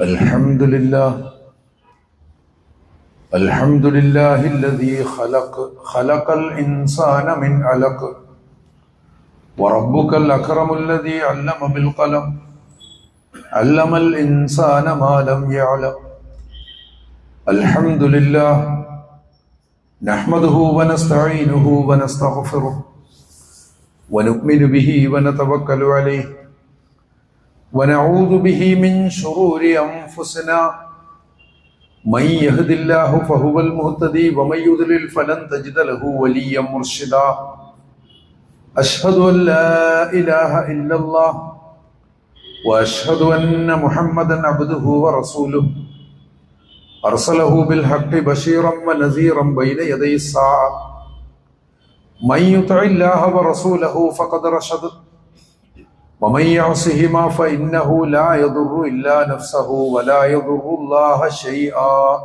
الحمد لله الحمد لله الذي خلق خلق الإنسان من علق وربك الأكرم الذي علم بالقلم علم الإنسان ما لم يعلم الحمد لله نحمده ونستعينه ونستغفره ونؤمن به ونتوكل عليه ونعوذ به من شرور انفسنا من يهد الله فهو المهتدي ومن يضلل فلن تجد له وليا مرشدا اشهد ان لا اله الا الله واشهد ان محمدا عبده ورسوله ارسله بالحق بشيرا ونذيرا بين يدي الساعه من يطع الله ورسوله فقد رشد ومن يعصهما فإنه لا يضر إلا نفسه ولا يضر الله شيئا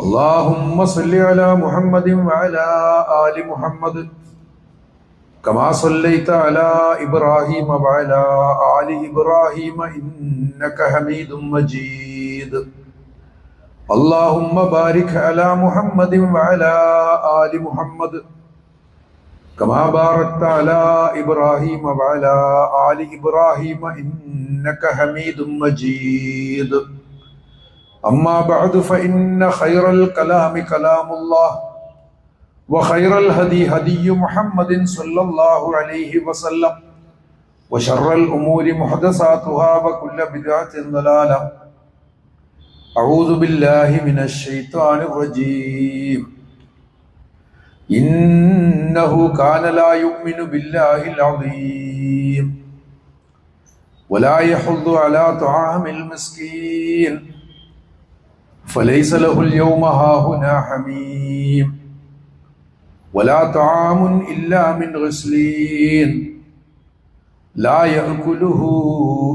اللهم صل على محمد وعلى آل محمد كما صليت على إبراهيم وعلى آل إبراهيم إنك حميد مجيد اللهم بارك على محمد وعلى آل محمد كما باركت على ابراهيم وعلى ال ابراهيم انك حميد مجيد اما بعد فان خير الكلام كلام الله وخير الهدي هدي محمد صلى الله عليه وسلم وشر الامور محدثاتها وكل بدعه ضلاله اعوذ بالله من الشيطان الرجيم إنه كان لا يؤمن بالله العظيم ولا يحض على طعام المسكين فليس له اليوم هاهنا حميم ولا طعام إلا من غسلين لا يأكله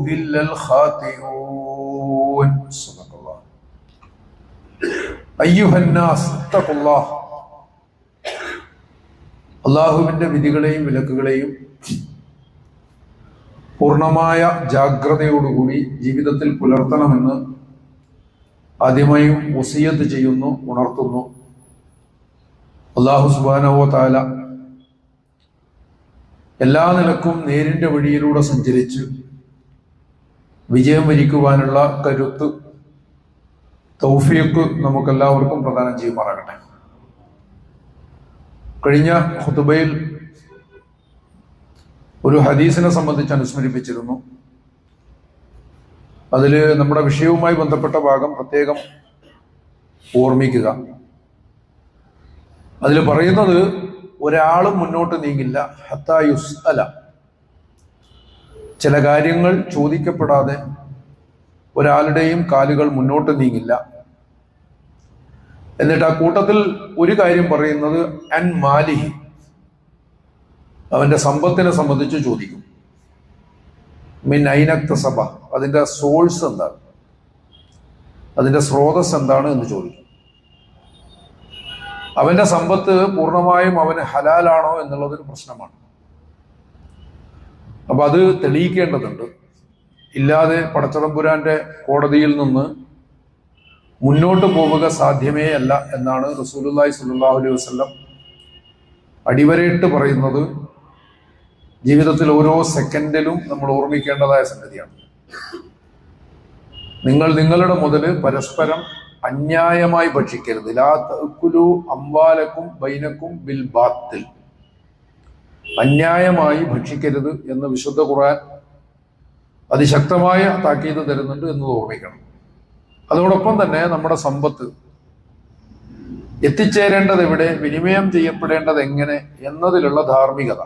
إلا الخاطئون. صدق الله. أيها الناس اتقوا الله. അള്ളാഹുവിന്റെ വിധികളെയും വിലക്കുകളെയും പൂർണമായ ജാഗ്രതയോടുകൂടി ജീവിതത്തിൽ പുലർത്തണമെന്ന് ആദ്യമായും ഉസിയത്ത് ചെയ്യുന്നു ഉണർത്തുന്നു. അള്ളാഹു സുബാനവോ താല എല്ലാ നിലക്കും നേരിന്റെ വഴിയിലൂടെ സഞ്ചരിച്ച് വിജയം വരിക്കുവാനുള്ള കരുത്ത് തൗഫിയക്ക് നമുക്കെല്ലാവർക്കും പ്രദാനം ചെയ്യുമാറാകട്ടെ. കഴിഞ്ഞ ഹുതുബയിൽ ഒരു ഹദീസിനെ സംബന്ധിച്ച് അനുസ്മരിപ്പിച്ചിരുന്നു. അതിൽ നമ്മുടെ വിഷയവുമായി ബന്ധപ്പെട്ട ഭാഗം പ്രത്യേകം ഓർമ്മിക്കുക. അതിൽ പറയുന്നത് ഒരാളും മുന്നോട്ട് നീങ്ങില്ല. ഹത്തായുസ് അല ചില കാര്യങ്ങൾ ചോദിക്കപ്പെടാതെ ഒരാളുടെയും കാലുകൾ മുന്നോട്ട് നീങ്ങില്ല. എന്നിട്ട് ആ കൂട്ടത്തിൽ ഒരു കാര്യം പറയുന്നത് അൻ മാലിഹി. അവന്റെ സമ്പത്തിനെ സംബന്ധിച്ച് ചോദിക്കും. മിൻ ഐനക്ത സഭ അതിന്റെ സോഴ്സ് എന്താണ്? അതിന്റെ സ്രോതസ് എന്താണ് എന്ന് ചോദിക്കും. അവന്റെ സമ്പത്ത് പൂർണമായും അവന് ഹലാലാണോ എന്നുള്ളതൊരു പ്രശ്നമാണ്. അപ്പൊ അത് തെളിയിക്കേണ്ടതുണ്ട്. ഇല്ലാതെ പടച്ചതമ്പുരാന്റെ കോടതിയിൽ നിന്ന് മുന്നോട്ട് പോവുക സാധ്യമേ അല്ല എന്നാണ് റസൂലുല്ലായി സല്ലാഹു അലൈഹി വസ്ലം അടിവരയിട്ട് പറയുന്നത്. ജീവിതത്തിൽ ഓരോ സെക്കൻഡിലും നമ്മൾ ഓർമ്മിക്കേണ്ടതായ സംഗതിയാണ്. നിങ്ങൾ നിങ്ങളുടെ മുതൽ പരസ്പരം അന്യായമായി ഭക്ഷിക്കരുത്. ലാ തക്കുലു അമ്പാലക്കും ബൈനക്കും ബിൽ ബാത്തിൽ. അന്യായമായി ഭക്ഷിക്കരുത് എന്ന് വിശുദ്ധ ഖുർആൻ അതിശക്തമായ താക്കീത് തരുന്നുണ്ട് എന്നത് ഓർമ്മിക്കണം. അതോടൊപ്പം തന്നെ നമ്മുടെ സമ്പത്ത്. എത്തിച്ചേരേണ്ടത് എവിടെ വിനിമയം ചെയ്യപ്പെടേണ്ടത് എങ്ങനെ എന്നതിലുള്ള ധാർമ്മികത.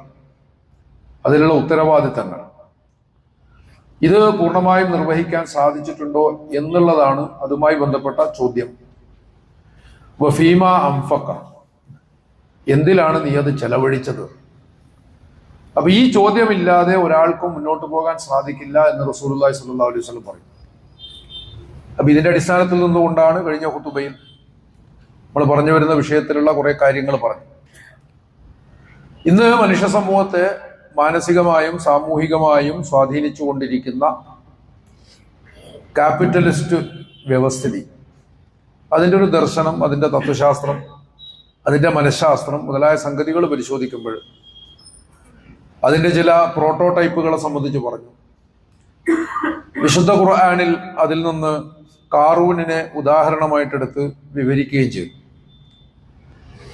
അതിലുള്ള ഉത്തരവാദിത്തങ്ങൾ. ഇത് പൂർണമായും നിർവഹിക്കാൻ സാധിച്ചിട്ടുണ്ടോ എന്നുള്ളതാണ് അതുമായി ബന്ധപ്പെട്ട ചോദ്യം. വഫീമ അംഫക്ക. എന്തിലാണ് നീ അത് ചെലവഴിച്ചത്? അപ്പൊ ഈ ചോദ്യമില്ലാതെ ഒരാൾക്കും മുന്നോട്ട് പോകാൻ സാധിക്കില്ല എന്ന് റസൂൽ സല്ലാ അലൈഹി വസ്ലം പറയും. അപ്പൊ ഇതിന്റെ അടിസ്ഥാനത്തിൽ നിന്നുകൊണ്ടാണ് കഴിഞ്ഞ ഹുത്തുബയിൽ നമ്മൾ പറഞ്ഞു വരുന്ന വിഷയത്തിലുള്ള കുറെ കാര്യങ്ങൾ പറഞ്ഞു. ഇന്ന് മനുഷ്യ സമൂഹത്തെ മാനസികമായും സാമൂഹികമായും സ്വാധീനിച്ചു കൊണ്ടിരിക്കുന്ന ക്യാപിറ്റലിസ്റ്റ് വ്യവസ്ഥിതി. അതിന്റെ ഒരു ദർശനം അതിന്റെ തത്വശാസ്ത്രം അതിന്റെ മനഃശാസ്ത്രം മുതലായ സംഗതികൾ പരിശോധിക്കുമ്പോൾ അതിന്റെ ചില പ്രോട്ടോടൈപ്പുകളെ സംബന്ധിച്ച് പറഞ്ഞു. വിശുദ്ധ ഖുർആാനിൽ അതിൽ നിന്ന് കാറൂനിനെ ഉദാഹരണമായിട്ടെടുത്ത് വിവരിക്കുകയും ചെയ്തു.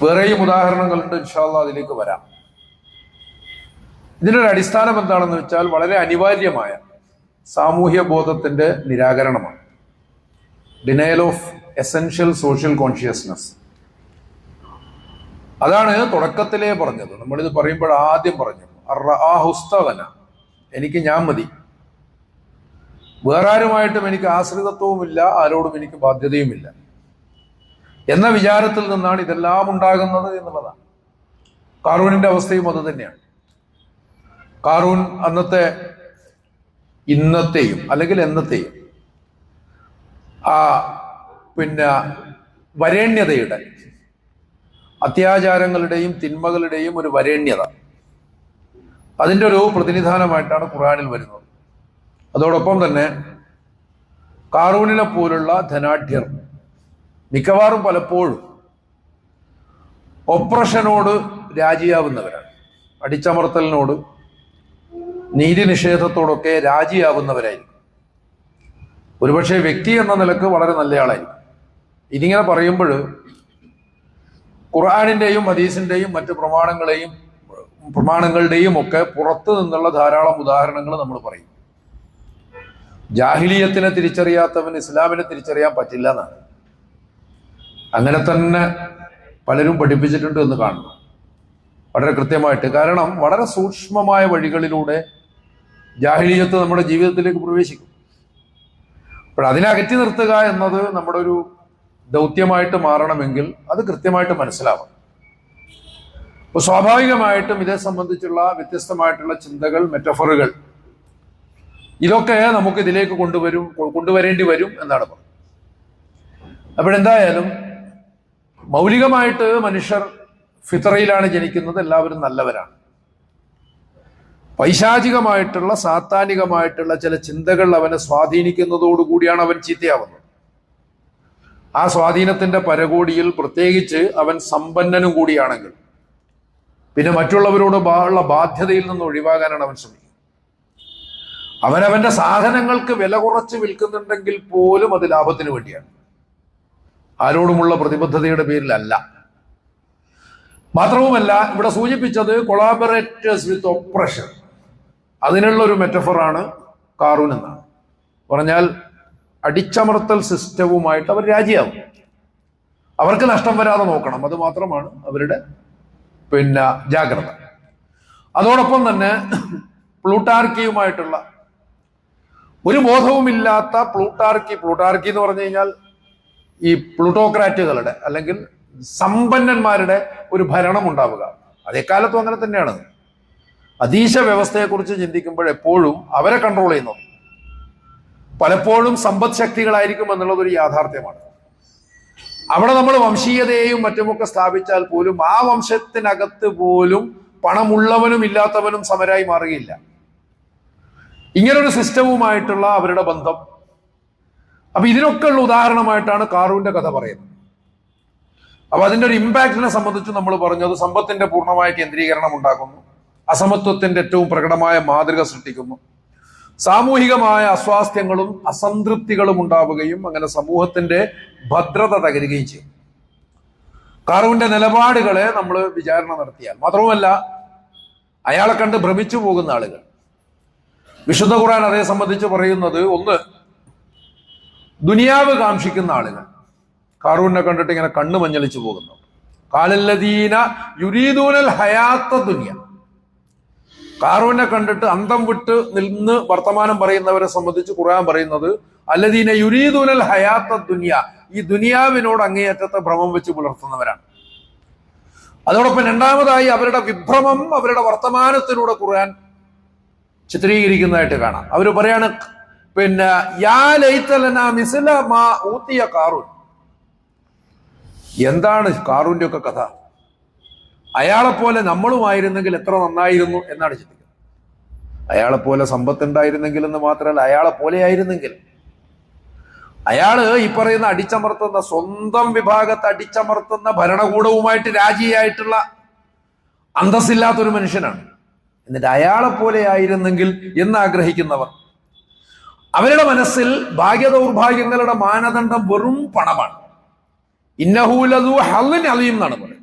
വേറെയും ഉദാഹരണങ്ങളുണ്ട് ഇൻഷാല്ല അതിലേക്ക് വരാം. ഇതിനൊരു അടിസ്ഥാനം എന്താണെന്ന് വെച്ചാൽ വളരെ അനിവാര്യമായ സാമൂഹ്യ ബോധത്തിന്റെ നിരാകരണമാണ്. Denial of essential social consciousness അതാണ് തുടക്കത്തിലേ പറഞ്ഞത്. നമ്മളിത് പറയുമ്പോൾ ആദ്യം പറഞ്ഞു ആ ഹുസ്തവന. എനിക്ക് ഞാൻ മതി. വേറെ ആരുമായിട്ടും എനിക്ക് ആശ്രിതത്വവുമില്ല ആരോടും എനിക്ക് ബാധ്യതയുമില്ല. എന്ന വിചാരത്തിൽ നിന്നാണ് ഇതെല്ലാം ഉണ്ടാകുന്നത് എന്നുള്ളതാണ്. കാറൂണിന്റെ അവസ്ഥയും അത് തന്നെയാണ്. കാറൂൺ അന്നത്തെ ഇന്നത്തെയും അല്ലെങ്കിൽ എന്നത്തെയും ആ പിന്നെ വരേണ്യതയുടെ അത്യാചാരങ്ങളുടെയും തിന്മകളുടെയും ഒരു വരേണ്യത. അതിന്റെ ഒരു പ്രതിനിധാനമായിട്ടാണ് ഖുറാനിൽ വരുന്നത്. അതോടൊപ്പം തന്നെ കാറൂണിനെ പോലുള്ള ധനാഢ്യർ മിക്കവാറും പലപ്പോഴും ഒപ്രഷനോട് രാജിയാവുന്നവരാണ്. അടിച്ചമർത്തലിനോട് നീതി നിഷേധത്തോടൊക്കെ രാജിയാവുന്നവരായിരിക്കും. ഒരുപക്ഷെ വ്യക്തി എന്ന നിലയ്ക്ക് വളരെ നല്ലയാളായിരിക്കും ഇതിങ്ങനെ പറയുമ്പോൾ ഖുർആാനിന്റെയും ഹദീസിന്റെയും മറ്റ് പ്രമാണങ്ങളെയും പ്രമാണങ്ങളുടെയും ഒക്കെ പുറത്തു നിന്നുള്ള ധാരാളം ഉദാഹരണങ്ങൾ നമ്മൾ പറയും. ജാഹിലിയത്തിനെ തിരിച്ചറിയാത്തവൻ ഇസ്ലാമിനെ തിരിച്ചറിയാൻ പറ്റില്ല എന്നാണ്. അങ്ങനെ തന്നെ പലരും പഠിപ്പിച്ചിട്ടുണ്ട് എന്ന് കാണുന്നു. വളരെ കൃത്യമായിട്ട്. കാരണം വളരെ സൂക്ഷ്മമായ വഴികളിലൂടെ ജാഹിലിയത്ത് നമ്മുടെ ജീവിതത്തിലേക്ക് പ്രവേശിക്കും. അപ്പോൾ അതിനകറ്റി നിർത്തുക എന്നത് നമ്മുടെ ഒരു ദൗത്യമായിട്ട് മാറണമെങ്കിൽ അത് കൃത്യമായിട്ട് മനസ്സിലാവണം. അപ്പോൾ സ്വാഭാവികമായിട്ടും ഇതേ സംബന്ധിച്ചുള്ള വ്യത്യസ്തമായിട്ടുള്ള ചിന്തകൾ മെറ്റഫറുകൾ ഇതൊക്കെ നമുക്ക് ഇതിലേക്ക് കൊണ്ടുവരും കൊണ്ടുവരേണ്ടി വരും എന്നാണ് പറഞ്ഞത്. അപ്പോഴെന്തായാലും മൗലികമായിട്ട് മനുഷ്യർ ഫിത്രയിലാണ് ജനിക്കുന്നത് എല്ലാവരും നല്ലവരാണ്. പൈശാചികമായിട്ടുള്ള സാത്താനികമായിട്ടുള്ള ചില ചിന്തകൾ അവനെ സ്വാധീനിക്കുന്നതോടുകൂടിയാണ് അവൻ ചീത്തയാവുന്നത്. ആ സ്വാധീനത്തിന്റെ പരകോടിയിൽ പ്രത്യേകിച്ച് അവൻ സമ്പന്നനും കൂടിയാണെങ്കിൽ പിന്നെ മറ്റുള്ളവരോട് ഉള്ള ബാധ്യതയിൽ നിന്ന് ഒഴിവാകാനാണ് അവൻ ശ്രമിക്കുന്നത്. അവനവന്റെ സാധനങ്ങൾക്ക് വില കുറച്ച് വിൽക്കുന്നുണ്ടെങ്കിൽ പോലും അത് ലാഭത്തിന് വേണ്ടിയാണ്. ആരോടുമുള്ള പ്രതിബദ്ധതയുടെ പേരിലല്ല. മാത്രവുമല്ല ഇവിടെ സൂചിപ്പിച്ചത് കൊളാബറേറ്റേഴ്സ് വിത്ത് ഒപ്രഷൻ അതിനുള്ള ഒരു മെറ്റഫറാണ് കാറൂൻ എന്നാണ്. പറഞ്ഞാൽ അടിച്ചമർത്തൽ സിസ്റ്റവുമായിട്ട് അവർ രാജിയാവും. അവർക്ക് നഷ്ടം വരാതെ നോക്കണം അത് മാത്രമാണ് അവരുടെ പിന്നെ ജാഗ്രത. അതോടൊപ്പം തന്നെ പ്ലൂട്ടാർക്കിയുമായിട്ടുള്ള ഒരു ബോധവുമില്ലാത്ത പ്ലൂട്ടാർക്കി പ്ലൂട്ടാർക്കി എന്ന് പറഞ്ഞു കഴിഞ്ഞാൽ ഈ പ്ലൂട്ടോക്രാറ്റുകളുടെ അല്ലെങ്കിൽ സമ്പന്നന്മാരുടെ ഒരു ഭരണം ഉണ്ടാവുക. അതേക്കാലത്തും അങ്ങനെ തന്നെയാണ്. അതീശ വ്യവസ്ഥയെക്കുറിച്ച് ചിന്തിക്കുമ്പോൾ എപ്പോഴും അവരെ കൺട്രോൾ ചെയ്യുന്നത് പലപ്പോഴും സമ്പദ് ശക്തികളായിരിക്കും എന്നുള്ളത് ഒരു യാഥാർത്ഥ്യമാണ്. അവിടെ നമ്മൾ വംശീയതയെയും മറ്റുമൊക്കെ സ്ഥാപിച്ചാൽ പോലും ആ വംശത്തിനകത്ത് പോലും പണമുള്ളവനും ഇല്ലാത്തവനും സമരായി മാറുകയില്ല. ഇങ്ങനൊരു സിസ്റ്റവുമായിട്ടുള്ള അവരുടെ ബന്ധം. അപ്പൊ ഇതിനൊക്കെ ഉള്ള ഉദാഹരണമായിട്ടാണ് കാറുവിന്റെ കഥ പറയുന്നത്. അപ്പൊ അതിന്റെ ഒരു ഇമ്പാക്റ്റിനെ സംബന്ധിച്ച് നമ്മൾ പറഞ്ഞത് സമ്പത്തിന്റെ പൂർണമായ കേന്ദ്രീകരണം ഉണ്ടാക്കുന്നു അസമത്വത്തിന്റെ ഏറ്റവും പ്രകടമായ മാതൃക സൃഷ്ടിക്കുന്നു. സാമൂഹികമായ അസ്വാസ്ഥ്യങ്ങളും അസംതൃപ്തികളും ഉണ്ടാവുകയും അങ്ങനെ സമൂഹത്തിന്റെ ഭദ്രത തകരുകയും ചെയ്യും. കാറുവിന്റെ നിലപാടുകളെ നമ്മൾ വിചാരണ നടത്തിയാൽ മാത്രവുമല്ല അയാളെ കണ്ട് ഭ്രമിച്ചു പോകുന്ന ആളുകൾ വിശുദ്ധ ഖുർആൻ അതേ സംബന്ധിച്ച് പറയുന്നത് ഒന്ന് ദുനിയാവ് കാക്ഷിക്കുന്ന ആളുകൾ. കാറൂനെ കണ്ടിട്ട് ഇങ്ങനെ കണ്ണു മഞ്ഞളിച്ചു പോകുന്നു. കാലല്ലദീന യുരീദൂനൽ ഹയാത്ത ദുനിയ. കാറൂനെ കണ്ടിട്ട് അന്തം വിട്ട് നിന്ന് വർത്തമാനം പറയുന്നവരെ സംബന്ധിച്ച് ഖുർആൻ പറയുന്നത് അല്ലദീന യുരീദൂനൽ ഹയാത്ത ദുനിയ. ഈ ദുനിയാവിനോട് അങ്ങേയറ്റത്തെ ഭ്രമം വെച്ച് പുലർത്തുന്നവരാണ്. അതോടൊപ്പം രണ്ടാമതായി അവരുടെ വിഭ്രമം അവരുടെ വർത്തമാനത്തിലൂടെ ഖുർആൻ ചിത്രീകരിക്കുന്നതായിട്ട് കാണാം. അവർ പറയാണ് പിന്നെ യാ ലൈത്തലന മാ ഊത്തിയ കാറൂൻ. എന്താണ് കാറൂന്റെ ഒക്കെ കഥ? അയാളെപ്പോലെ പോലെ നമ്മളുമായിരുന്നെങ്കിൽ എത്ര നന്നായിരുന്നു എന്നാണ് ചിന്തിക്കുന്നത്. അയാളെപ്പോലെ പോലെ സമ്പത്ത് ഉണ്ടായിരുന്നെങ്കിൽ എന്ന് മാത്രമല്ല അയാളെ പോലെ ആയിരുന്നെങ്കിൽ അയാൾ ഈ പറയുന്ന അടിച്ചമർത്തുന്ന സ്വന്തം വിഭാഗത്തെ അടിച്ചമർത്തുന്ന ഭരണകൂടവുമായിട്ട് രാജിയായിട്ടുള്ള അന്തസ്സില്ലാത്തൊരു മനുഷ്യനാണ്. എന്നിട്ട് അയാളെ പോലെ ആയിരുന്നെങ്കിൽ എന്നാഗ്രഹിക്കുന്നവർ? അവരുടെ മനസ്സിൽ ഭാഗ്യ ദൗർഭാഗ്യങ്ങളുടെ മാനദണ്ഡം വെറും പണമാണ്. ഇന്നഹൂലതു ഹല്ലിൻ അലിയും എന്നാണ് പറയുന്നത്.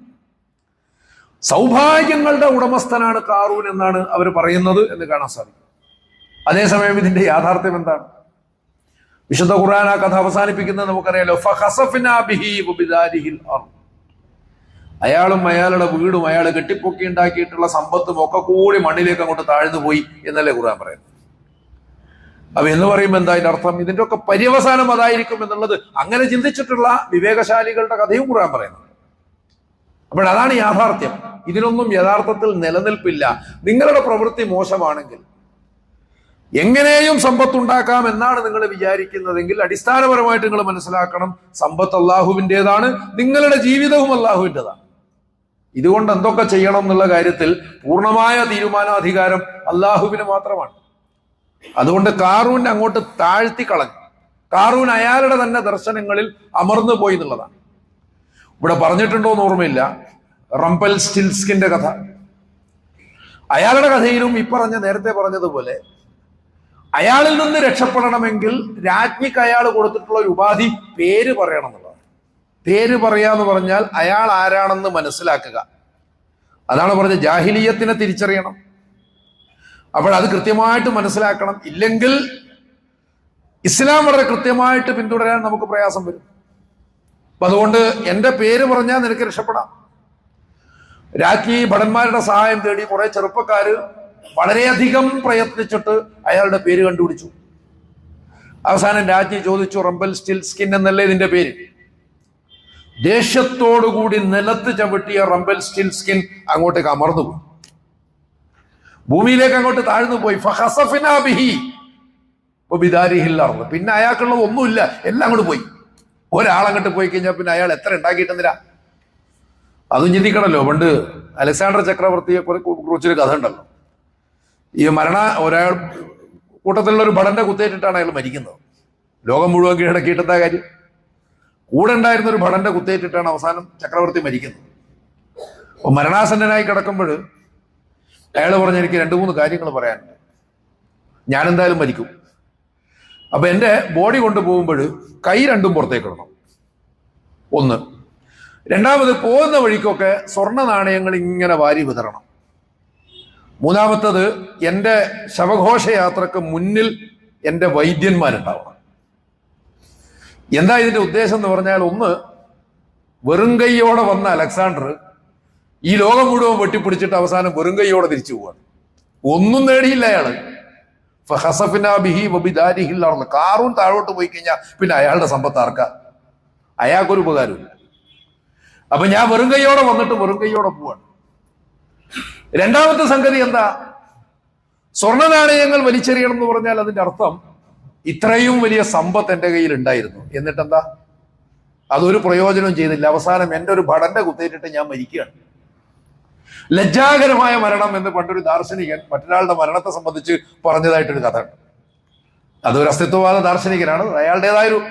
സൗഭാഗ്യങ്ങളുടെ ഉടമസ്ഥനാണ് കാറൂൻ എന്നാണ് അവർ പറയുന്നത് എന്ന് കാണാൻ സാധിക്കും. അതേസമയം ഇതിന്റെ യാഥാർത്ഥ്യം എന്താണ്? വിശുദ്ധ ഖുർആൻ ആ കഥ അവസാനിപ്പിക്കുന്നത് നമുക്കറിയാലോ. അയാളും അയാളുടെ വീടും അയാൾ കെട്ടിപ്പൊക്കി ഉണ്ടാക്കിയിട്ടുള്ള സമ്പത്തും ഒക്കെ കൂടി മണ്ണിലേക്ക് അങ്ങോട്ട് താഴ്ന്നു പോയി എന്നല്ലേ ഖുർആൻ പറയുന്നത്. അപ്പൊ എന്ന് പറയുമ്പോൾ എന്താ അതിന്റെ അർത്ഥം? ഇതിന്റെ ഒക്കെ പര്യവസാനം അതായിരിക്കും എന്നുള്ളത്. അങ്ങനെ ചിന്തിച്ചിട്ടുള്ള വിവേകശാലികളുടെ കഥയും ഖുർആൻ പറയുന്നത്. അപ്പോൾ അതാണ് യാഥാർത്ഥ്യം. ഇതിനൊന്നും യഥാർത്ഥത്തിൽ നിലനിൽപ്പില്ല. നിങ്ങളുടെ പ്രവൃത്തി മോശമാണെങ്കിൽ എങ്ങനെയും സമ്പത്ത് ഉണ്ടാക്കാം എന്നാണ് നിങ്ങൾ വിചാരിക്കുന്നതെങ്കിൽ അടിസ്ഥാനപരമായിട്ട് നിങ്ങൾ മനസ്സിലാക്കണം സമ്പത്ത് അള്ളാഹുവിന്റെതാണ് നിങ്ങളുടെ ജീവിതവും അള്ളാഹുവിന്റെതാണ് ഇതുകൊണ്ട് എന്തൊക്കെ ചെയ്യണം എന്നുള്ള കാര്യത്തിൽ പൂർണമായ തീരുമാനാധികാരം അള്ളാഹുവിന് മാത്രമാണ്. അതുകൊണ്ട് കാറൂൻ അങ്ങോട്ട് താഴ്ത്തി കളഞ്ഞു. കാറൂൻ അയാളുടെ തന്നെ ദർശനങ്ങളിൽ അമർന്നു പോയി എന്നുള്ളതാണ്. ഇവിടെ പറഞ്ഞിട്ടുണ്ടോ എന്ന് ഓർമ്മയില്ല. റംപൽ സ്റ്റിൽസ്കിന്റെ കഥ. അയാളുടെ കഥയിലും ഈ പറഞ്ഞ നേരത്തെ പറഞ്ഞതുപോലെ അയാളിൽ നിന്ന് രക്ഷപ്പെടണമെങ്കിൽ രാജ്ഞിക്ക് അയാൾ കൊടുത്തിട്ടുള്ള ഒരു ഉപാധി പേര് പറയണം എന്നുള്ളതാണ് പേര് പറയാന്ന് പറഞ്ഞാൽ അയാൾ ആരാണെന്ന് മനസ്സിലാക്കുക. അതാണ് പറഞ്ഞത് ജാഹിലീയത്തിനെ തിരിച്ചറിയണം. അപ്പോൾ അത് കൃത്യമായിട്ട് മനസ്സിലാക്കണം. ഇല്ലെങ്കിൽ ഇസ്ലാം വളരെ കൃത്യമായിട്ട് പിന്തുടരാൻ നമുക്ക് പ്രയാസം വരും. അപ്പൊ അതുകൊണ്ട് എന്റെ പേര് പറഞ്ഞാൽ നിനക്ക് രക്ഷപ്പെടാം. രാജ്ഞി ഭടന്മാരുടെ സഹായം തേടി കുറെ ചെറുപ്പക്കാര് വളരെയധികം പ്രയത്നിച്ചിട്ട് അയാളുടെ പേര് കണ്ടുപിടിച്ചു. അവസാനം രാജ്ഞി ചോദിച്ചു റംബൽ സ്റ്റിൽ സ്കിൻ എന്നല്ലേ ഇതിന്റെ പേര്? ദേഷ്യത്തോടുകൂടി നിലത്ത് ചവിട്ടിയ റംബൽ സ്റ്റിൽ സ്കിൻ അങ്ങോട്ടേക്ക് അമർന്നു പോയി. ഭൂമിയിലേക്ക് അങ്ങോട്ട് താഴ്ന്നു പോയി. ഫഹസഫിനാ ബിഹി. ബിദാരിഹിൽ അർൾ. പിന്നെ അയാൾക്കുള്ളത് ഒന്നുമില്ല. എല്ലാം അങ്ങോട്ട് പോയി. ഒരാളങ്ങോട്ട് പോയി കഴിഞ്ഞാൽ പിന്നെ അയാൾ എത്ര ഉണ്ടാക്കിയിട്ടെന്നില്ല അതും ചിന്തിക്കണല്ലോ. പണ്ട് അലക്സാണ്ടർ ചക്രവർത്തിയെ കുറി- കുറിച്ചൊരു കഥ ഉണ്ടല്ലോ. ഈ മരണ ഒരാൾ കൂട്ടത്തിലുള്ള ഒരു ഭടന്റെ കുത്തേറ്റിട്ടാണ് അയാൾ മരിക്കുന്നത്. ലോകം മുഴുവൻ കീഴടക്കിയിട്ടെന്താ കാര്യം? കൂടെ ഉണ്ടായിരുന്ന ഒരു ഭടന്റെ കുത്തേറ്റിട്ടാണ് അവസാനം ചക്രവർത്തി മരിക്കുന്നത്. അപ്പൊ മരണാസന്നനായി കിടക്കുമ്പോൾ അയാൾ പറഞ്ഞ എനിക്ക് രണ്ട് മൂന്ന് കാര്യങ്ങൾ പറയാനുണ്ട്. ഞാൻ എന്തായാലും മരിക്കും. അപ്പൊ എന്റെ ബോഡി കൊണ്ടുപോകുമ്പോൾ കൈ രണ്ടും പുറത്തേക്ക് ഇടണം. ഒന്ന്. രണ്ടാമത് പോകുന്ന വഴിക്കൊക്കെ സ്വർണ നാണയങ്ങൾ ഇങ്ങനെ വാരി വിതരണം മൂന്നാമത്തത് എന്റെ ശവഘോഷയാത്രക്ക് മുന്നിൽ എന്റെ വൈദ്യന്മാരുണ്ടാവണം. എന്താ ഇതിന്റെ ഉദ്ദേശം എന്ന് പറഞ്ഞാൽ ഒന്ന് വെറും കൈയോടെ വന്ന അലക്സാണ്ടർ ഈ ലോകം മുഴുവൻ വെട്ടിപ്പിടിച്ചിട്ട് അവസാനം വെറും കൈയോടെ തിരിച്ചു പോവാണ്. ഒന്നും നേടിയില്ല അയാൾ. കാറും താഴോട്ട് പോയി കഴിഞ്ഞാൽ പിന്നെ അയാളുടെ സമ്പത്ത് ആർക്ക? അയാൾക്കൊരു ഉപകാരമില്ല അപ്പൊ ഞാൻ വെറും കൈയോടെ വന്നിട്ട് വെറും കൈയോടെ പോവാണ്. രണ്ടാമത്തെ സംഗതി എന്താ? സ്വർണ നാണയങ്ങൾ വലിച്ചെറിയണം എന്ന് പറഞ്ഞാൽ അതിന്റെ അർത്ഥം ഇത്രയും വലിയ സമ്പത്ത് എന്റെ കയ്യിൽ ഉണ്ടായിരുന്നു. എന്നിട്ടെന്താ? അതൊരു പ്രയോജനവും ചെയ്തില്ല. അവസാനം എന്റെ ഒരു ഭടന്റെ കുത്തേറ്റിട്ട് ഞാൻ മരിക്കുകയാണ്. ലജ്ജാകരമായ മരണം എന്ന് പണ്ടൊരു ദാർശനികൻ മറ്റൊരാളുടെ മരണത്തെ സംബന്ധിച്ച് പറഞ്ഞതായിട്ടൊരു കഥ ഉണ്ട്. അതൊരു അസ്തിത്വവാദ ദാർശനികനാണ്. അയാളുടേതായ ഒരു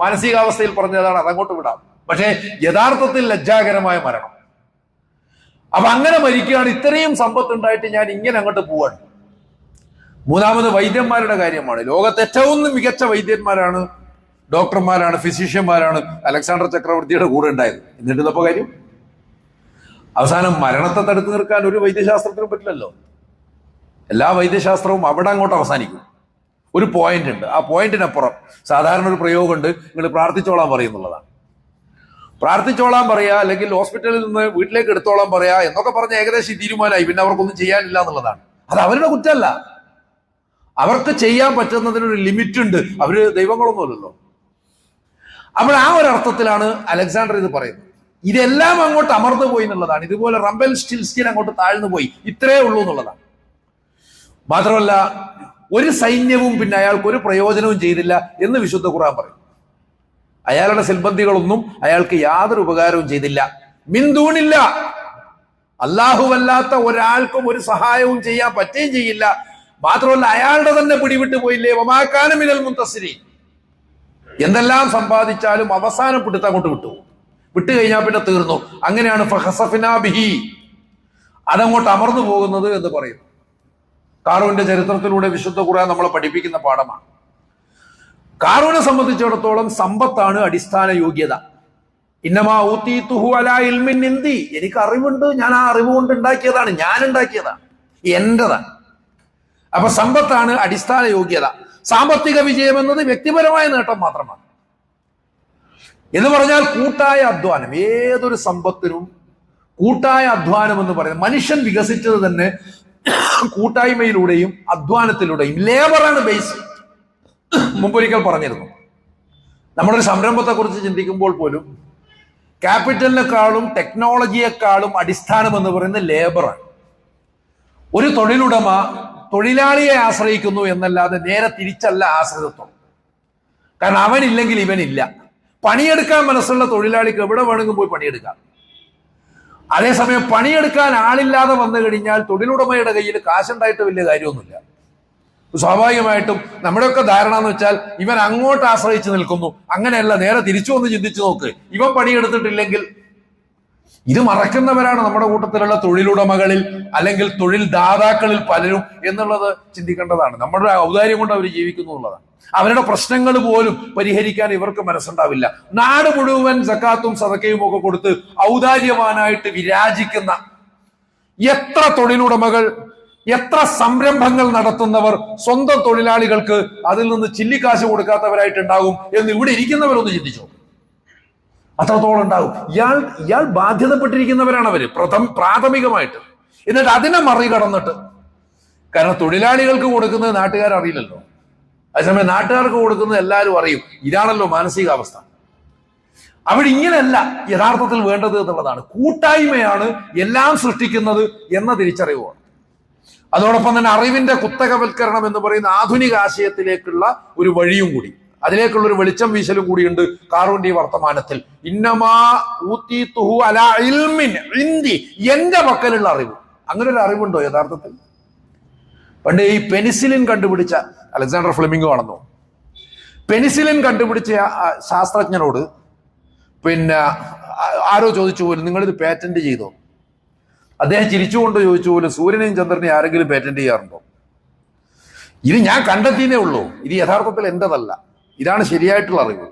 മാനസികാവസ്ഥയിൽ പറഞ്ഞതാണ് അതങ്ങോട്ട് വിടാം. പക്ഷേ യഥാർത്ഥത്തിൽ ലജ്ജാകരമായ മരണം. അപ്പൊ അങ്ങനെ മരിക്കുകയാണ്. ഇത്രയും സമ്പത്ത് ഉണ്ടായിട്ട് ഞാൻ ഇങ്ങനെ അങ്ങോട്ട് പോവാണ്. മൂന്നാമത് വൈദ്യന്മാരുടെ കാര്യമാണ്. ലോകത്ത് ഏറ്റവും മികച്ച വൈദ്യന്മാരാണ് ഡോക്ടർമാരാണ് ഫിസിഷ്യന്മാരാണ് അലക്സാണ്ടർ ചക്രവർത്തിയുടെ കൂടെ ഉണ്ടായത്. എന്നിട്ട് ഇതപ്പോ കാര്യം? അവസാനം മരണത്തെ തടുത്തു നിർക്കാൻ ഒരു വൈദ്യശാസ്ത്രത്തിനും പറ്റില്ലല്ലോ. എല്ലാ വൈദ്യശാസ്ത്രവും അവിടെ അങ്ങോട്ട് അവസാനിക്കും. ഒരു പോയിന്റ് ഉണ്ട്. ആ പോയിന്റിനപ്പുറം സാധാരണ ഒരു പ്രയോഗമുണ്ട്. നിങ്ങൾ പ്രാർത്ഥിച്ചോളാൻ പറയുന്നുള്ളതാണ് പ്രാർത്ഥിച്ചോളാൻ പറയാ അല്ലെങ്കിൽ ഹോസ്പിറ്റലിൽ നിന്ന് വീട്ടിലേക്ക് എടുത്തോളാൻ പറയാ എന്നൊക്കെ പറഞ്ഞ ഏകദേശം തീരുമാനമായി. പിന്നെ അവർക്കൊന്നും ചെയ്യാനില്ല എന്നുള്ളതാണ്. അത് അവരുടെ കുറ്റമല്ല. അവർക്ക് ചെയ്യാൻ പറ്റുന്നതിനൊരു ലിമിറ്റ് ഉണ്ട് അവർ ദൈവങ്ങളൊന്നുമല്ലല്ലോ അപ്പോൾ ആ ഒരു അർത്ഥത്തിലാണ് അലക്സാണ്ടർ ഇത് പറയുന്നത്. ഇതെല്ലാം അങ്ങോട്ട് അമർന്നു പോയി എന്നുള്ളതാണ്. ഇതുപോലെ റംബൽ സ്റ്റിൽസ്കിൻ അങ്ങോട്ട് താഴ്ന്നു പോയി. ഇത്രേ ഉള്ളൂ എന്നുള്ളതാണ്. മാത്രമല്ല ഒരു സൈന്യവും പിന്നെ അയാൾക്ക് ഒരു പ്രയോജനവും ചെയ്തില്ല എന്ന് വിശുദ്ധ ഖുർആൻ പറയും. അയാളുടെ സിൽബന്ധികളൊന്നും അയാൾക്ക് യാതൊരു ഉപകാരവും ചെയ്തില്ല. മിന്തൂണില്ല. അല്ലാഹുവല്ലാത്ത ഒരാൾക്കും ഒരു സഹായവും ചെയ്യാൻ പറ്റുകയും ചെയ്യില്ല. മാത്രമല്ല അയാളുടെ തന്നെ പിടിവിട്ടു പോയില്ലേ? ഒമാക്കാനമിനൽ മുന്തസിരി എന്തെല്ലാം സമ്പാദിച്ചാലും അവസാനം പിടുത്തം അങ്ങോട്ട് വിട്ടു. വിട്ടു കഴിഞ്ഞാൽ പിന്നെ തീർന്നു. അങ്ങനെയാണ് ഫഹസഫിനാബിഹി അതങ്ങോട്ട് അമർന്നു പോകുന്നത് എന്ന് പറയും കാറുവിന്റെ ചരിത്രത്തിലൂടെ വിശുദ്ധ ഖുർആൻ നമ്മളെ പഠിപ്പിക്കുന്ന പാഠമാണ്. കാറൂനെ സംബന്ധിച്ചിടത്തോളം സമ്പത്താണ് അടിസ്ഥാന യോഗ്യത. ഇന്നമാ ഊത്തീത്തുഹു അലാ ഇൽമിൻ എനിക്ക് അറിവുണ്ട് ഞാൻ ആ അറിവ് കൊണ്ട് ഉണ്ടാക്കിയതാണ് ഞാൻ ഉണ്ടാക്കിയതാണ്. എന്റേതാണ്. അപ്പൊ സമ്പത്താണ് അടിസ്ഥാന യോഗ്യത. സാമ്പത്തിക വിജയം എന്നത് വ്യക്തിപരമായ നേട്ടം മാത്രമാണ്. എന്ന് പറഞ്ഞാൽ കൂട്ടായ അധ്വാനം. ഏതൊരു സമ്പത്തിനും കൂട്ടായ അധ്വാനം എന്ന് പറയുന്നത് മനുഷ്യൻ വികസിച്ചത് തന്നെ കൂട്ടായ്മയിലൂടെയും അധ്വാനത്തിലൂടെയും. ലേബറാണ് ബേസ് മുമ്പൊരിക്കൽ പറഞ്ഞിരുന്നു. നമ്മുടെ സംരംഭത്തെ കുറിച്ച് ചിന്തിക്കുമ്പോൾ പോലും ക്യാപിറ്റലിനെക്കാളും ടെക്നോളജിയെക്കാളും അടിസ്ഥാനം എന്ന് പറയുന്നത് ലേബറാണ് ഒരു തൊഴിലുടമ തൊഴിലാളിയെ ആശ്രയിക്കുന്നു എന്നല്ലാതെ നേരെ തിരിച്ചല്ല ആശ്രിതത്വം. കാരണം അവനില്ലെങ്കിൽ ഇവനില്ല. പണിയെടുക്കാൻ മനസ്സുള്ള തൊഴിലാളിക്ക് എവിടെ വേണമെങ്കിലും പോയി പണിയെടുക്കാം. അതേസമയം പണിയെടുക്കാൻ ആളില്ലാതെ വന്നു കഴിഞ്ഞാൽ തൊഴിലുടമയുടെ കയ്യിൽ കാശുണ്ടായിട്ട് വലിയ കാര്യമൊന്നുമില്ല. സ്വാഭാവികമായിട്ടും നമ്മുടെയൊക്കെ ധാരണ എന്ന് വെച്ചാൽ ഇവൻ അങ്ങോട്ട് ആശ്രയിച്ച് നിൽക്കുന്നു. അങ്ങനെയല്ല നേരെ തിരിച്ചു വന്ന് ചിന്തിച്ചു നോക്ക്. ഇവൻ പണിയെടുത്തിട്ടില്ലെങ്കിൽ ഇത് മറക്കുന്നവരാണ് നമ്മുടെ കൂട്ടത്തിലുള്ള തൊഴിലുടമകളിൽ അല്ലെങ്കിൽ തൊഴിൽ ദാതാക്കളിൽ പലരും എന്നുള്ളത് ചിന്തിക്കേണ്ടതാണ്. നമ്മുടെ ഔദാര്യം കൊണ്ട് അവർ ജീവിക്കുന്നു എന്നുള്ളതാണ്. അവരുടെ പ്രശ്നങ്ങൾ പോലും പരിഹരിക്കാൻ ഇവർക്ക് മനസ്സുണ്ടാവില്ല. നാട് മുഴുവൻ സക്കാത്തും സതക്കയും ഒക്കെ കൊടുത്ത് ഔദാര്യവാനായിട്ട് വിരാജിക്കുന്ന എത്ര തൊഴിലുടമകൾ എത്ര സംരംഭങ്ങൾ നടത്തുന്നവർ സ്വന്തം തൊഴിലാളികൾക്ക് അതിൽ നിന്ന് ചില്ലിക്കാശ് കൊടുക്കാത്തവരായിട്ടുണ്ടാകും എന്ന് ഇവിടെ ഇരിക്കുന്നവരൊന്ന് ചിന്തിച്ചു. അത്രത്തോളം ഉണ്ടാവും. ഇയാൾ ഇയാൾ ബാധ്യതപ്പെട്ടിരിക്കുന്നവരാണ് അവർ പ്രഥം പ്രാഥമികമായിട്ട്. എന്നിട്ട് അതിനെ മറികടന്നിട്ട് കാരണം തൊഴിലാളികൾക്ക് കൊടുക്കുന്നത് നാട്ടുകാർ അറിയില്ലല്ലോ. അതേസമയം നാട്ടുകാർക്ക് കൊടുക്കുന്നത് എല്ലാവരും അറിയും. ഇതാണല്ലോ മാനസികാവസ്ഥ. അവിടെ ഇങ്ങനെയല്ല യഥാർത്ഥത്തിൽ വേണ്ടത് എന്നുള്ളതാണ്. കൂട്ടായ്മയാണ് എല്ലാം സൃഷ്ടിക്കുന്നത് എന്ന തിരിച്ചറിവാണ്. അതോടൊപ്പം തന്നെ അറിവിന്റെ കുത്തകവൽക്കരണം എന്ന് പറയുന്ന ആധുനിക ആശയത്തിലേക്കുള്ള ഒരു വഴിയും കൂടി. അതിലേക്കുള്ള ഒരു വെളിച്ചം വീശലും കൂടിയുണ്ട് കാറൂന്റെ ഈ വർത്തമാനത്തിൽ. ഇന്നമാ ഇൽമിൻ എന്റെ പക്കലുള്ള അറിവ്. അങ്ങനെ ഒരു അറിവുണ്ടോ യഥാർത്ഥത്തിൽ? പണ്ട് ഈ പെനിസിലിൻ കണ്ടുപിടിച്ച അലക്സാണ്ടർ ഫ്ലെമിംഗോ ആണെന്നോ? പെനിസിലിൻ കണ്ടുപിടിച്ച ശാസ്ത്രജ്ഞനോട് പിന്നെ ആരോ ചോദിച്ചു പോലും നിങ്ങളിത് പേറ്റന്റ് ചെയ്തോ? അദ്ദേഹം ചിരിച്ചുകൊണ്ട് ചോദിച്ചു പോലും സൂര്യനെയും ചന്ദ്രനെയും ആരെങ്കിലും പേറ്റന്റ് ചെയ്യാറുണ്ടോ? ഇത് ഞാൻ കണ്ടെത്തിയേ ഉള്ളൂ. ഇത് യഥാർത്ഥത്തിൽ എന്റേതല്ല. ഇതാണ് ശരിയായിട്ടുള്ള അറിവ്.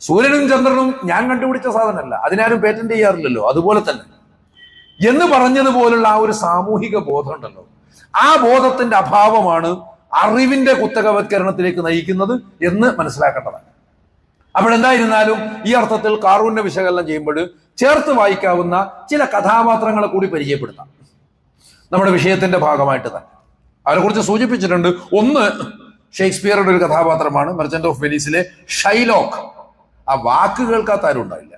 സൂര്യനും ചന്ദ്രനും ഞാൻ കണ്ടുപിടിച്ച സാധനമല്ല. അതിനാരും പേറ്റന്റ് ചെയ്യാറില്ലല്ലോ. അതുപോലെ തന്നെ. എന്ന് പറഞ്ഞതുപോലുള്ള ആ ഒരു സാമൂഹിക ബോധം ഉണ്ടല്ലോ. ആ ബോധത്തിന്റെ അഭാവമാണ് അറിവിന്റെ കുത്തകവത്കരണത്തിലേക്ക് നയിക്കുന്നത് എന്ന് മനസ്സിലാക്കേണ്ടതാണ്. അപ്പോൾ എന്തായിരുന്നാലും ഈ അർത്ഥത്തിൽ കാറൂന്റെ വിശകലനം ചെയ്യുമ്പോൾ ചേർത്ത് വായിക്കാവുന്ന ചില കഥാപാത്രങ്ങളെ കൂടി പരിചയപ്പെടുത്താം. നമ്മുടെ വിഷയത്തിന്റെ ഭാഗമായിട്ട് തന്നെ. അവരെ കുറിച്ച് സൂചിപ്പിച്ചിട്ടുണ്ട്. ഒന്ന് ഷേക്സ്പിയറുടെ ഒരു കഥാപാത്രമാണ് മെർച്ചന്റ് ഓഫ് വെനീസിലെ ഷൈലോക്ക് ആ വാക്ക് കേൾക്കാത്ത ആരും ഉണ്ടാവില്ല.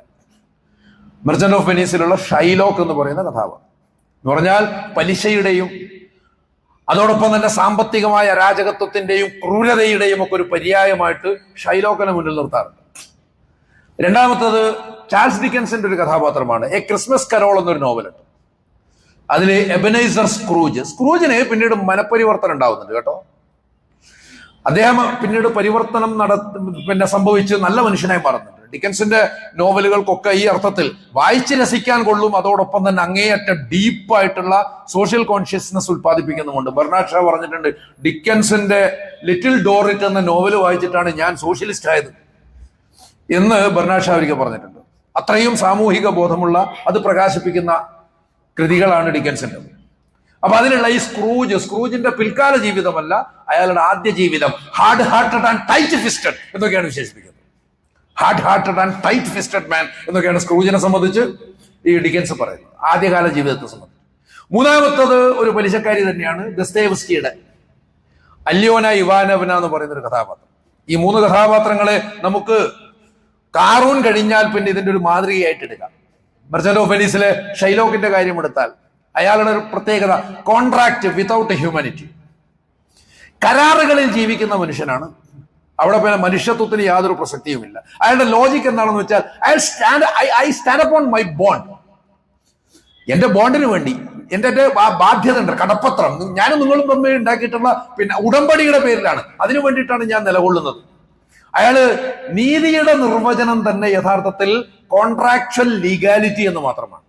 മെർച്ചന്റ് ഓഫ് വെനീസിലുള്ള ഷൈലോക്ക് എന്ന് പറയുന്ന കഥാപാത്രം. എന്ന് പറഞ്ഞാൽ പലിശയുടെയും അതോടൊപ്പം തന്നെ സാമ്പത്തികമായ അരാജകത്വത്തിന്റെയും ക്രൂരതയുടെയും ഒക്കെ ഒരു പര്യായമായിട്ട് ഷൈലോക്കനെ മുന്നിൽ നിർത്താറുണ്ട്. രണ്ടാമത്തത് ചാൾസ് ഡിക്കൻസിന്റെ ഒരു കഥാപാത്രമാണ് എ ക്രിസ്മസ് കരോൾ എന്നൊരു നോവലുണ്ട്. അതിൽ എബനൈസർ സ്ക്രൂജ് സ്ക്രൂജിന് പിന്നീട് മനപരിവർത്തനം ഉണ്ടാവുന്നുണ്ട് കേട്ടോ. അദ്ദേഹം പിന്നീട് പരിവർത്തനം നട പിന്നെ സംഭവിച്ച് നല്ല മനുഷ്യനായി മാറുന്നുണ്ട്. ഡിക്കൻസിന്റെ നോവലുകൾക്കൊക്കെ ഈ അർത്ഥത്തിൽ വായിച്ച് രസിക്കാൻ കൊള്ളും അതോടൊപ്പം തന്നെ അങ്ങേയറ്റം ഡീപ്പായിട്ടുള്ള സോഷ്യൽ കോൺഷ്യസ്നെസ് ഉത്പാദിപ്പിക്കുന്നുമുണ്ട് ബെർണാഡ് പറഞ്ഞിട്ടുണ്ട് ഡിക്കൻസിന്റെ ലിറ്റിൽ ഡോറിറ്റ് എന്ന നോവൽ വായിച്ചിട്ടാണ് ഞാൻ സോഷ്യലിസ്റ്റ് ആയത് എന്ന് ബെർണാഡ് ഷാ ഒരിക്കൽ പറഞ്ഞിട്ടുണ്ട്. അത്രയും സാമൂഹിക ബോധമുള്ള അത് പ്രകാശിപ്പിക്കുന്ന കൃതികളാണ് ഡിക്കൻസിന്റെ അപ്പൊ അതിനുള്ള ഈ സ്ക്രൂജ് സ്ക്രൂജിന്റെ പിൽക്കാല ജീവിതമല്ല അയാളുടെ ആദ്യ ജീവിതം. Hard hearted and tight fisted എന്നൊക്കെയാണ് വിശേഷിപ്പിക്കുന്നത്. Hard hearted and tight fisted man എന്നൊക്കെയാണ് സ്ക്രൂജിനെ സംബന്ധിച്ച് ഈ ഡിക്കൻസ് പറയുന്നത്. ആദ്യകാല ജീവിതത്തെ സംബന്ധിച്ച്. മൂന്നാമത്തത് ഒരു പലിശക്കാരി തന്നെയാണ് ദസ്തേവസ്കിയുടെ. അല്യോന ഇവാനവന എന്ന് പറയുന്ന ഒരു കഥാപാത്രം. ഈ മൂന്ന് കഥാപാത്രങ്ങളെ നമുക്ക് കാറൂൺ കഴിഞ്ഞാൽ പിന്നെ ഇതിന്റെ ഒരു മാതൃകയായിട്ട് എടുക്കാം മെർച്ചന്റ് ഓഫ് വെനീസിലെ ഷൈലോക്കിന്റെ കാര്യം എടുത്താൽ അയാളുടെ ഒരു പ്രത്യേകത കോൺട്രാക്ട് വിതൗട്ട് ഹ്യൂമാനിറ്റി കരാറുകളിൽ ജീവിക്കുന്ന മനുഷ്യനാണ്. അവിടെ പിന്നെ മനുഷ്യത്വത്തിന് യാതൊരു പ്രസക്തിയുമില്ല. അയാളുടെ ലോജിക് എന്താണെന്ന് വെച്ചാൽ I stand I I stand upon my bond എന്റെ ബോണ്ടിന് വേണ്ടി എന്റെ ബാധ്യത ഉണ്ട് കടപ്പത്രം. ഞാനും നിങ്ങളും തമ്മിൽ ഉണ്ടാക്കിയിട്ടുള്ള പിന്നെ ഉടമ്പടിയുടെ പേരിലാണ്. അതിനു വേണ്ടിയിട്ടാണ് ഞാൻ നിലകൊള്ളുന്നത്. അയാൾ നീതിയുടെ നിർവചനം തന്നെ യഥാർത്ഥത്തിൽ കോൺട്രാക്ച്വൽ ലീഗാലിറ്റി എന്ന് മാത്രമാണ്.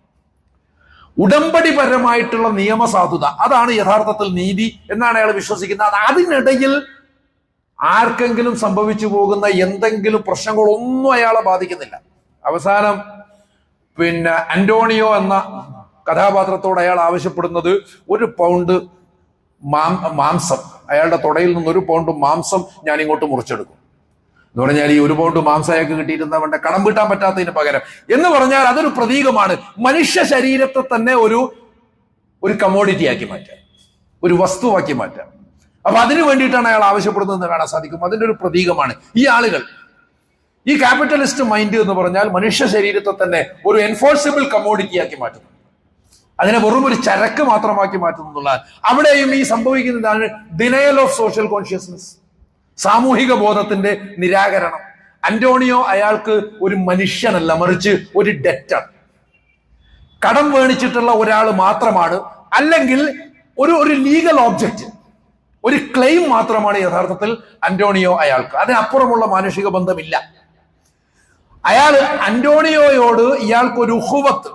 ഉടമ്പടിപരമായിട്ടുള്ള നിയമസാധുത. അതാണ് യഥാർത്ഥത്തിൽ നീതി എന്നാണ് അയാൾ വിശ്വസിക്കുന്നത്. അതിനിടയിൽ ആർക്കെങ്കിലും സംഭവിച്ചു പോകുന്ന എന്തെങ്കിലും പ്രശ്നങ്ങളൊന്നും അയാളെ ബാധിക്കുന്നില്ല. അവസാനം പിന്നെ അന്റോണിയോ എന്ന കഥാപാത്രത്തോട് അയാൾ ആവശ്യപ്പെടുന്നത് ഒരു പൗണ്ട് മാംസം. അയാളുടെ തുടയിൽ നിന്ന് ഒരു പൗണ്ട് മാംസം ഞാൻ ഇങ്ങോട്ട് മുറിച്ചെടുക്കും. എന്ന് പറഞ്ഞാൽ ഈ ഒരു പൗണ്ട് മാംസയൊക്കെ കിട്ടിയിരുന്നവന്റെ കടം വീട്ടാൻ പറ്റാത്തതിന് പകരം. എന്ന് പറഞ്ഞാൽ അതൊരു പ്രതീകമാണ്. മനുഷ്യ ശരീരത്തെ തന്നെ ഒരു ഒരു കമോഡിറ്റി ആക്കി മാറ്റാൻ. ഒരു വസ്തുവാക്കി മാറ്റാൻ. അപ്പൊ അതിനു വേണ്ടിയിട്ടാണ് അയാൾ ആവശ്യപ്പെടുന്നതെന്ന് കാണാൻ സാധിക്കും. അതിന്റെ ഒരു പ്രതീകമാണ്. ഈ ആളുകൾ ഈ ക്യാപിറ്റലിസ്റ്റ് മൈൻഡ് എന്ന് പറഞ്ഞാൽ മനുഷ്യ ശരീരത്തെ തന്നെ ഒരു എൻഫോഴ്സിബിൾ കമോഡിറ്റി ആക്കി മാറ്റുന്നു. അതിനെ വെറും ഒരു ചരക്ക് മാത്രമാക്കി മാറ്റുന്നുള്ള അവിടെയും ഈ സംഭവിക്കുന്നതാണ് ഡിനയൽ ഓഫ് സോഷ്യൽ കോൺഷ്യസ്നസ് സാമൂഹിക ബോധത്തിന്റെ നിരാകരണം. അന്റോണിയോ അയാൾക്ക് ഒരു മനുഷ്യനല്ല മറിച്ച് ഒരു ഡെറ്റർ കടം വേണിച്ചിട്ടുള്ള ഒരാൾ മാത്രമാണ് അല്ലെങ്കിൽ ഒരു ഒരു ലീഗൽ ഓബ്ജക്റ്റ് ഒരു ക്ലെയിം മാത്രമാണ് യഥാർത്ഥത്തിൽ അന്റോണിയോ അയാൾക്ക്. അതിനപ്പുറമുള്ള മാനുഷിക ബന്ധമില്ല. അയാൾ അന്റോണിയോയോട് ഇയാൾക്ക് ഒരു ഉഹുവത്ത്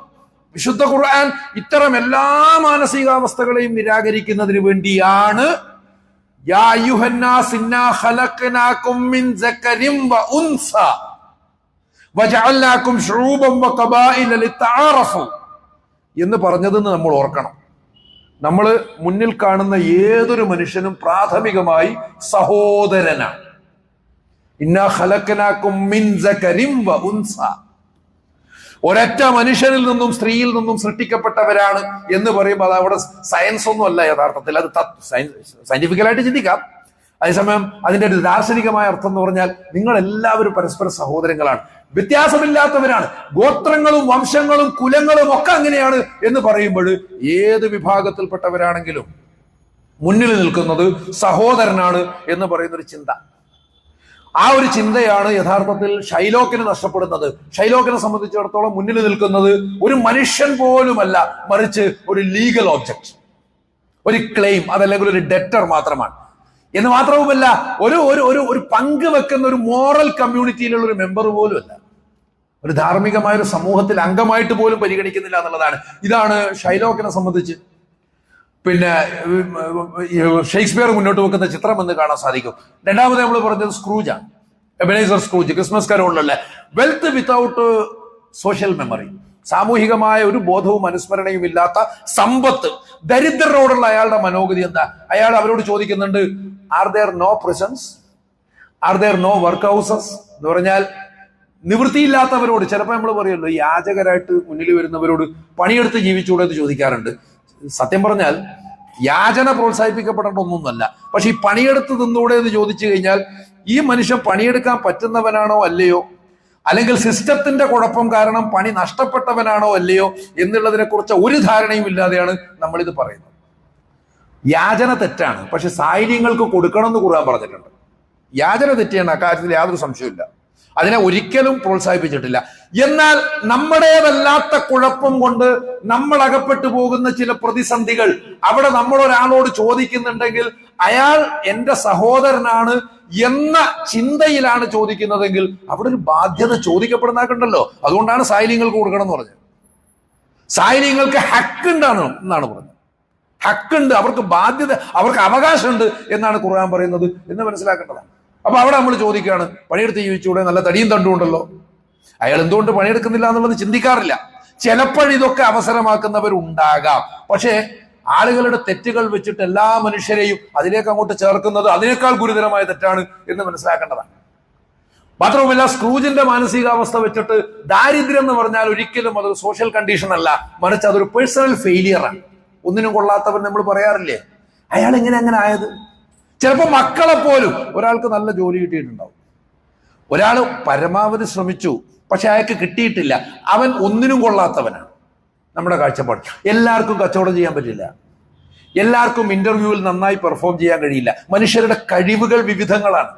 വിശുദ്ധ ഖുർആൻ ഇത്തരം എല്ലാ മാനസികാവസ്ഥകളെയും നിരാകരിക്കുന്നതിന് വേണ്ടിയാണ് എന്ന് പറഞ്ഞതെന്ന് നമ്മൾ ഓർക്കണം. നമ്മൾ മുന്നിൽ കാണുന്ന ഏതൊരു മനുഷ്യനും പ്രാഥമികമായി സഹോദരനാണ്. ഇന്നാ ഖലഖനാകും മിൻ ഒരൊറ്റ മനുഷ്യരിൽ നിന്നും സ്ത്രീയിൽ നിന്നും സൃഷ്ടിക്കപ്പെട്ടവരാണ് എന്ന് പറയുമ്പോൾ അത് അവിടെ സയൻസ് ഒന്നും അല്ല യഥാർത്ഥത്തിൽ. അത് സയന്റിഫിക്കലായിട്ട് ചിന്തിക്കാം. അതേസമയം അതിന്റെ ഒരു ദാർശനികമായ അർത്ഥം എന്ന് പറഞ്ഞാൽ നിങ്ങൾ എല്ലാവരും പരസ്പര സഹോദരങ്ങളാണ്. വ്യത്യാസമില്ലാത്തവരാണ്. ഗോത്രങ്ങളും വംശങ്ങളും കുലങ്ങളും ഒക്കെ അങ്ങനെയാണ് എന്ന് പറയുമ്പോൾ ഏത് വിഭാഗത്തിൽപ്പെട്ടവരാണെങ്കിലും മുന്നിൽ നിൽക്കുന്നത് സഹോദരനാണ് എന്ന് പറയുന്ന ഒരു ചിന്ത. ആ ഒരു ചിന്തയാണ് യഥാർത്ഥത്തിൽ ഷൈലോക്കിന് നഷ്ടപ്പെടുന്നത്. ഷൈലോക്കിനെ സംബന്ധിച്ചിടത്തോളം മുന്നിൽ നിൽക്കുന്നത് ഒരു മനുഷ്യൻ പോലുമല്ല മറിച്ച് ഒരു ലീഗൽ ഓബ്ജക്റ്റ് ഒരു ക്ലെയിം അതല്ലെങ്കിൽ ഒരു ഡെറ്റർ മാത്രമാണ്. എന്ന് മാത്രവുമല്ല ഒരു ഒരു ഒരു ഒരു പങ്ക് വെക്കുന്ന ഒരു മോറൽ കമ്മ്യൂണിറ്റിയിലുള്ള ഒരു മെമ്പർ പോലുമല്ല. ഒരു ധാർമ്മികമായ ഒരു സമൂഹത്തിൽ അംഗമായിട്ട് പോലും പരിഗണിക്കുന്നില്ല എന്നുള്ളതാണ്. ഇതാണ് ഷൈലോക്കിനെ സംബന്ധിച്ച് പിന്നെ ഷേക്സ്പിയർ മുന്നോട്ട് വെക്കുന്ന ചിത്രം എന്ന് കാണാൻ സാധിക്കും. രണ്ടാമത് നമ്മൾ പറഞ്ഞത് സ്ക്രൂജാണ് എബനൈസർ സ്ക്രൂജ് ക്രിസ്മസ് കരോളിലെ വെൽത്ത് വിത്തൗട്ട് സോഷ്യൽ മെമ്മറി. സാമൂഹികമായ ഒരു ബോധവും അനുസ്മരണയും ഇല്ലാത്ത സമ്പത്ത്. ദരിദ്രരോടുള്ള അയാളുടെ മനോഗതി എന്താ? അയാൾ അവരോട് ചോദിക്കുന്നുണ്ട് are there no prisons are there no workhouses എന്ന് പറഞ്ഞാൽ നിവൃത്തിയില്ലാത്തവരോട് ചിലപ്പോൾ നമ്മൾ പറയുമല്ലോ യാചകരായിട്ട് മുന്നിൽ വരുന്നവരോട് പണിയെടുത്ത് ജീവിച്ചുകൂടെ എന്ന് ചോദിക്കാറുണ്ട്. സത്യം പറഞ്ഞാൽ യാചന പ്രോത്സാഹിപ്പിക്കപ്പെടേണ്ട ഒന്നൊന്നല്ല പക്ഷെ ഈ പണിയെടുത്ത് നിന്നൂടെ എന്ന് ചോദിച്ചു കഴിഞ്ഞാൽ ഈ മനുഷ്യൻ പണിയെടുക്കാൻ പറ്റുന്നവനാണോ അല്ലയോ? അല്ലെങ്കിൽ സിസ്റ്റത്തിന്റെ കുഴപ്പം കാരണം പണി നഷ്ടപ്പെട്ടവനാണോ അല്ലയോ എന്നുള്ളതിനെ കുറിച്ച് ഒരു ധാരണയും ഇല്ലാതെയാണ് നമ്മളിത് പറയുന്നത്. യാചന തെറ്റാണ്. പക്ഷെ സാഹചര്യങ്ങൾക്ക് കൊടുക്കണം എന്ന് ഖുർആൻ പറഞ്ഞിട്ടുണ്ട്. യാചന തെറ്റിയാണ്. അക്കാര്യത്തിൽ യാതൊരു സംശയമില്ല അതിനെ ഒരിക്കലും പ്രോത്സാഹിപ്പിച്ചിട്ടില്ല. എന്നാൽ നമ്മുടേതല്ലാത്ത കുഴപ്പം കൊണ്ട് നമ്മൾ അകപ്പെട്ടു പോകുന്ന ചില പ്രതിസന്ധികൾ അവിടെ നമ്മൾ ഒരാളോട് ചോദിക്കുന്നുണ്ടെങ്കിൽ അയാൾ എന്റെ സഹോദരനാണ് എന്ന ചിന്തയിലാണ് ചോദിക്കുന്നതെങ്കിൽ അവിടെ ഒരു ബാധ്യത ചോദിക്കപ്പെടുന്നതാക്കുണ്ടല്ലോ അതുകൊണ്ടാണ് സായിലിങ്ങൾക്ക് കൊടുക്കണം എന്ന് പറഞ്ഞത്. സായിലിങ്ങൾക്ക് ഹക്ക് ഉണ്ടാണ് എന്നാണ് പറഞ്ഞത്. ഹക്കുണ്ട് അവർക്ക് ബാധ്യത അവർക്ക് അവകാശമുണ്ട് എന്നാണ് ഖുർആൻ പറയുന്നത് എന്ന് മനസ്സിലാക്കേണ്ടതാണ്. അപ്പൊ അവിടെ നമ്മൾ ചോദിക്കുകയാണ് പണിയെടുത്ത് ജീവിച്ചൂടെ നല്ല തടിയും തണ്ടുണ്ടല്ലോ അയാൾ എന്തുകൊണ്ട് പണിയെടുക്കുന്നില്ല എന്നുള്ളത് ചിന്തിക്കാറില്ല. ചിലപ്പോഴിതൊക്കെ അവസരമാക്കുന്നവരുണ്ടാകാം. പക്ഷേ ആളുകളുടെ തെറ്റുകൾ വെച്ചിട്ട് എല്ലാ മനുഷ്യരെയും അതിലേക്ക് അങ്ങോട്ട് ചേർക്കുന്നത് അതിനേക്കാൾ ഗുരുതരമായ തെറ്റാണ് എന്ന് മനസ്സിലാക്കേണ്ടതാണ്. മാത്രവുമല്ല സ്ക്രൂജിന്റെ മാനസികാവസ്ഥ വെച്ചിട്ട് ദാരിദ്ര്യം എന്ന് പറഞ്ഞാൽ ഒരിക്കലും അതൊരു സോഷ്യൽ കണ്ടീഷൻ അല്ല. മറിച്ച് അതൊരു പേഴ്സണൽ ഫെയിലിയറാണ് ഒന്നിനും കൊള്ളാത്തവൻ നമ്മൾ പറയാറില്ലേ? അയാൾ എങ്ങനെ അങ്ങനെ ആയത്? ചിലപ്പോൾ മക്കളെ പോലും ഒരാൾക്ക് നല്ല ജോലി കിട്ടിയിട്ടുണ്ടാവും. ഒരാൾ പരമാവധി ശ്രമിച്ചു പക്ഷെ അയാൾക്ക് കിട്ടിയിട്ടില്ല. അവൻ ഒന്നിനും കൊള്ളാത്തവനാണ് നമ്മുടെ കാഴ്ചപ്പാട്. എല്ലാവർക്കും കച്ചവടം ചെയ്യാൻ പറ്റില്ല. എല്ലാവർക്കും ഇന്റർവ്യൂവിൽ നന്നായി പെർഫോം ചെയ്യാൻ കഴിയില്ല. മനുഷ്യരുടെ കഴിവുകൾ വിവിധങ്ങളാണ്.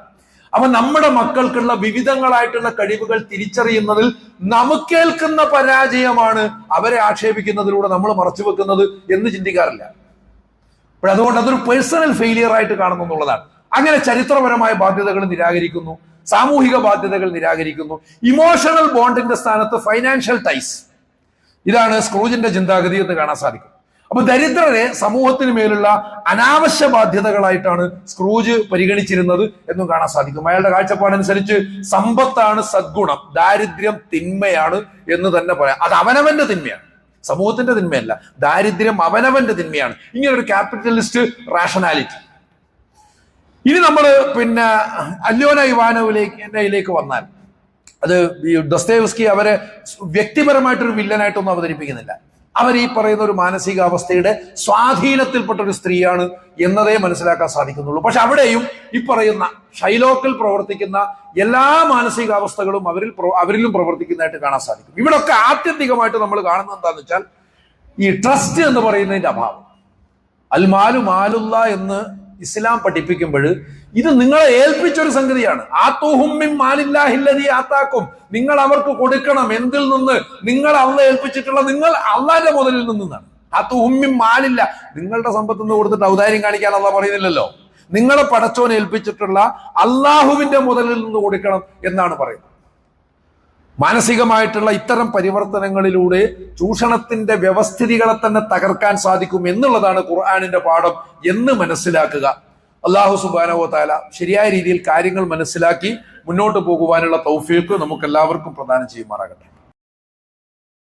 അപ്പൊ നമ്മുടെ മക്കൾക്കുള്ള വിവിധങ്ങളായിട്ടുള്ള കഴിവുകൾ തിരിച്ചറിയുന്നതിൽ നമുക്കേൽക്കുന്ന പരാജയമാണ് അവരെ ആക്ഷേപിക്കുന്നതിലൂടെ നമ്മൾ മറച്ചു വെക്കുന്നത് എന്ന് ചിന്തിക്കാറില്ല. അപ്പോൾ അതുകൊണ്ട് അതൊരു പേഴ്സണൽ ഫെയിലിയർ ആയിട്ട് കാണുന്നു എന്നുള്ളതാണ്. അങ്ങനെ ചരിത്രപരമായ ബാധ്യതകൾ നിരാകരിക്കുന്നു സാമൂഹിക ബാധ്യതകൾ നിരാകരിക്കുന്നു. ഇമോഷണൽ ബോണ്ടിന്റെ സ്ഥാനത്ത് ഫൈനാൻഷ്യൽ ടൈസ് ഇതാണ് സ്ക്രൂജിന്റെ ചിന്താഗതി എന്ന് കാണാൻ സാധിക്കും. അപ്പൊ ദരിദ്രരെ സമൂഹത്തിന് മേലുള്ള അനാവശ്യ ബാധ്യതകളായിട്ടാണ് സ്ക്രൂജ് പരിഗണിച്ചിരുന്നത് എന്നും കാണാൻ സാധിക്കും. അയാളുടെ കാഴ്ചപ്പാടനുസരിച്ച് സമ്പത്താണ് സദ്ഗുണം ദാരിദ്ര്യം തിന്മയാണ് എന്ന് തന്നെ പറയാം. അത് അവനവന്റെ തിന്മയാണ്. സമൂഹത്തിന്റെ തിന്മയല്ല ദാരിദ്ര്യം അവനവന്റെ തിന്മയാണ്. ഇങ്ങനൊരു ക്യാപിറ്റലിസ്റ്റ് റാഷണാലിറ്റി ഇനി നമ്മൾ പിന്നെ അല്യോന ഇവാനോവിലേക്ക് വന്നാൽ അത് ഈ ഡൊസ്തേവ്സ്കി അവരെ വ്യക്തിപരമായിട്ടൊരു വില്ലനായിട്ടൊന്നും അവതരിപ്പിക്കുന്നില്ല. അവർ ഈ പറയുന്ന ഒരു മാനസികാവസ്ഥയുടെ സ്വാധീനത്തിൽപ്പെട്ട ഒരു സ്ത്രീയാണ് എന്നതേ മനസ്സിലാക്കാൻ സാധിക്കുന്നുള്ളൂ. പക്ഷെ അവിടെയും ഈ പറയുന്ന ഷൈലോക്കിൽ പ്രവർത്തിക്കുന്ന എല്ലാ മാനസികാവസ്ഥകളും അവരിൽ അവരിലും പ്രവർത്തിക്കുന്നതായിട്ട് കാണാൻ സാധിക്കും. ഇവിടൊക്കെ ആത്യന്തികമായിട്ട് നമ്മൾ കാണുന്നത് എന്താണെന്ന് വെച്ചാൽ ഈ ട്രസ്റ്റ് എന്ന് പറയുന്നതിന്റെ അഭാവം. അൽമാലു മാലുള്ള എന്ന് ഇസ്ലാം പഠിപ്പിക്കുമ്പോൾ ഇത് നിങ്ങളെ ഏൽപ്പിച്ചൊരു സംഗതിയാണ്. ആത്തൂഹുമ്മിൻ മാലില്ലാഹില്ലതി ആത്താക്കും. നിങ്ങൾ അവർക്ക് കൊടുക്കണം. എന്തിൽ നിന്ന്? നിങ്ങൾ അള്ള ഏൽപ്പിച്ചിട്ടുള്ള നിങ്ങൾ അള്ളാന്റെ മുതലിൽ നിന്നാണ്. ആത്തോഹുമ്മിം മാലില്ല. നിങ്ങളുടെ സമ്പത്ത് നിന്ന് കൊടുത്തിട്ട് ഔദാര്യം കാണിക്കാൻ അള്ള പറയുന്നില്ലല്ലോ. നിങ്ങളെ പടച്ചോൻ ഏൽപ്പിച്ചിട്ടുള്ള അള്ളാഹുവിന്റെ മുതലിൽ നിന്ന് കൊടുക്കണം എന്നാണ് പറയുന്നത്. മാനസികമായിട്ടുള്ള ഇത്തരം പരിവർത്തനങ്ങളിലൂടെ ചൂഷണത്തിന്റെ വ്യവസ്ഥിതികളെ തന്നെ തകർക്കാൻ സാധിക്കും എന്നുള്ളതാണ് ഖുർആാനിന്റെ പാഠം എന്ന് മനസ്സിലാക്കുക. അള്ളാഹു സുബാനോ താല ശരിയായ രീതിയിൽ കാര്യങ്ങൾ മനസ്സിലാക്കി മുന്നോട്ട് പോകുവാനുള്ള തൗഫീക്ക് നമുക്ക് എല്ലാവർക്കും പ്രദാനം ചെയ്യുമാറാകട്ടെ.